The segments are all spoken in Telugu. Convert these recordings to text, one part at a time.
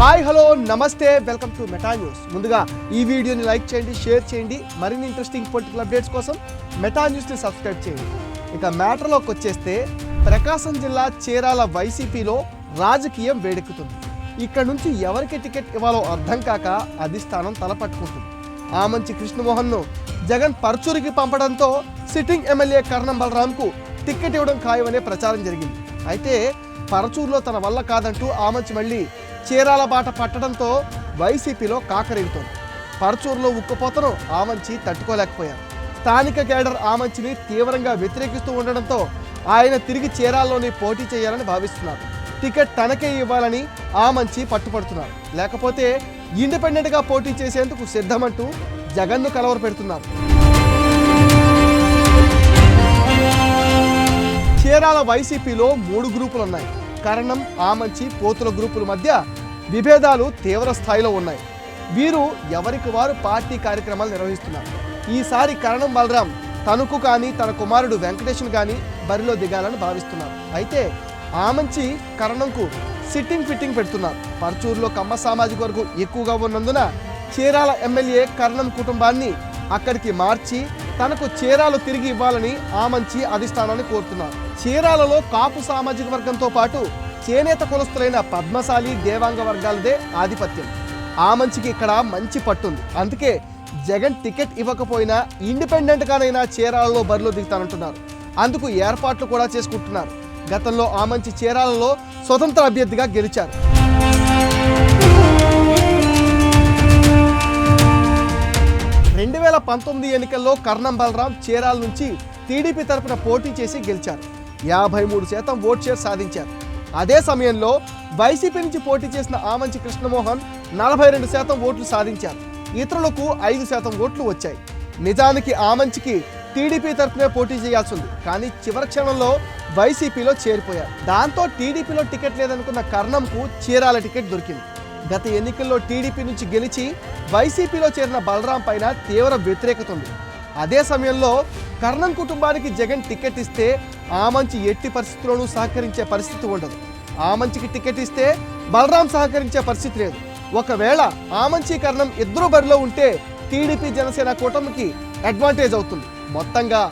హాయ్ హలో నమస్తే వెల్కమ్ టు మెటా న్యూస్. ముందుగా ఈ వీడియోని లైక్ చేయండి షేర్ చేయండి. మరిన్ని ఇంట్రెస్టింగ్ పొలిటికల్ అప్డేట్స్ కోసం మెటా న్యూస్ని సబ్స్క్రైబ్ చేయండి. ఇక మ్యాటర్లోకి వచ్చేస్తే ప్రకాశం జిల్లా చీరాల వైసీపీలో రాజకీయం వేడెక్కుతుంది. ఇక్కడ నుంచి ఎవరికి టికెట్ ఇవ్వాలో అర్థం కాక అధిష్టానం తలపట్టుకుంటుంది ఆ మంచి కృష్ణమోహన్ను జగన్ పర్చూరికి పంపడంతో సిట్టింగ్ ఎమ్మెల్యే కర్ణం బలరాంకు టికెట్ ఇవ్వడం ఖాయమనే ప్రచారం జరిగింది. అయితే పరచూరులో తన వల్ల కాదంటూ ఆమంచి మళ్ళీ చీరాల బాట పట్టడంతో వైసీపీలో కాకరేగుతోంది. పరచూరులో ఉక్కుపోతను ఆమంచి తట్టుకోలేకపోయారు. స్థానిక కేడర్ ఆమంచిని తీవ్రంగా వ్యతిరేకిస్తూ ఉండడంతో ఆయన తిరిగి చీరాల్లోని పోటీ చేయాలని భావిస్తున్నారు. టికెట్ తనకే ఇవ్వాలని ఆమంచి పట్టుపడుతున్నారు. లేకపోతే ఇండిపెండెంట్గా పోటీ చేసేందుకు సిద్ధమంటూ జగన్ను కలవర పెడుతున్నారు. చీరాల వైసీపీలో మూడు గ్రూపులు ఉన్నాయి కరణం ఆమంచి పోతుల గ్రూపుల మధ్య విభేదాలు తీవ్ర స్థాయిలో ఉన్నాయి. వీరు ఎవరికి వారు పార్టీ కార్యక్రమాలు నిర్వహిస్తున్నారు. ఈసారి కరణం బలరాం తనకు కానీ తన కుమారుడు వెంకటేష్ను కానీ బరిలో దిగాలని భావిస్తున్నారు. అయితే ఆమంచి కరణంకు సిట్టింగ్ ఫిట్టింగ్ పెడుతున్నారు. పర్చూరులో కమ్మ సామాజిక వర్గం ఎక్కువగా ఉన్నందున చీరాల ఎమ్మెల్యే కరణం కుటుంబాన్ని అక్కడికి మార్చి తనకు చీరాలు తిరిగి ఇవ్వాలని ఆమంచి అధిష్టానాన్ని కోరుతున్నారు. చీరాలలో కాపు సామాజిక వర్గంతో పాటు చేనేత కులస్తులైన పద్మశాలి దేవాంగ వర్గాలదే ఆధిపత్యం. ఆమంచికి ఇక్కడ మంచి పట్టుంది అందుకే జగన్ టికెట్ ఇవ్వకపోయినా ఇండిపెండెంట్గానైనా చీరాలలో బరిలో దిగుతానంటున్నారు. అందుకు ఏర్పాట్లు కూడా చేసుకుంటున్నారు. గతంలో ఆమంచి చీరాలలో స్వతంత్ర అభ్యర్థిగా గెలిచారు. రెండు వేల పంతొమ్మిది ఎన్నికల్లో కర్ణం బలరాం చీరాల నుంచి టీడీపీ తరపున పోటీ చేసి గెలిచారు. యాభై మూడు శాతం ఓట్ షేర్ సాధించారు. అదే సమయంలో వైసీపీ నుంచి పోటీ చేసిన ఆమంచి కృష్ణమోహన్ నలభై రెండు శాతం ఓట్లు సాధించారు. ఇతరులకు ఐదు శాతం ఓట్లు వచ్చాయి. నిజానికి ఆమంచికి టీడీపీ తరఫునే పోటీ చేయాల్సి ఉంది కానీ చివరి క్షణంలో వైసీపీలో చేరిపోయారు. దాంతో టీడీపీలో టికెట్ లేదనుకున్న కర్ణంకు చీరాల టికెట్ దొరికింది. గత ఎన్నికల్లో టీడీపీ నుంచి గెలిచి వైసీపీలో చేరిన బలరాం పైన తీవ్ర వ్యతిరేకత ఉంది. అదే సమయంలో కర్ణం కుటుంబానికి జగన్ టికెట్ ఇస్తే ఆ మంచి ఎట్టి పరిస్థితుల్లోనూ సహకరించే పరిస్థితి ఉండదు. ఆ మంచికి టికెట్ ఇస్తే బలరాం సహకరించే పరిస్థితి లేదు. ఒకవేళ ఆ మంచి కర్ణం ఇద్దరు బరిలో ఉంటే టీడీపీ జనసేన కూటమికి అడ్వాంటేజ్ అవుతుంది. మొత్తంగా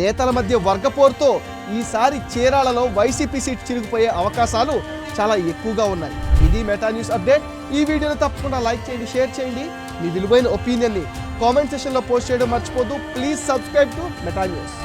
నేతల మధ్య వర్గపోరుతో ఈసారి చీరాలలో వైసీపీ సీట్ చిరిగిపోయే అవకాశాలు చాలా ఎక్కువగా ఉన్నాయి. ఇది మెటా న్యూస్ అప్డేట్ ఈ వీడియోని తప్పకుండా లైక్ చేయండి షేర్ చేయండి. మీ విలువైన ఒపీనియన్ని కామెంట్ సెషన్లో పోస్ట్ చేయడం మర్చిపోద్దు please subscribe to Meta news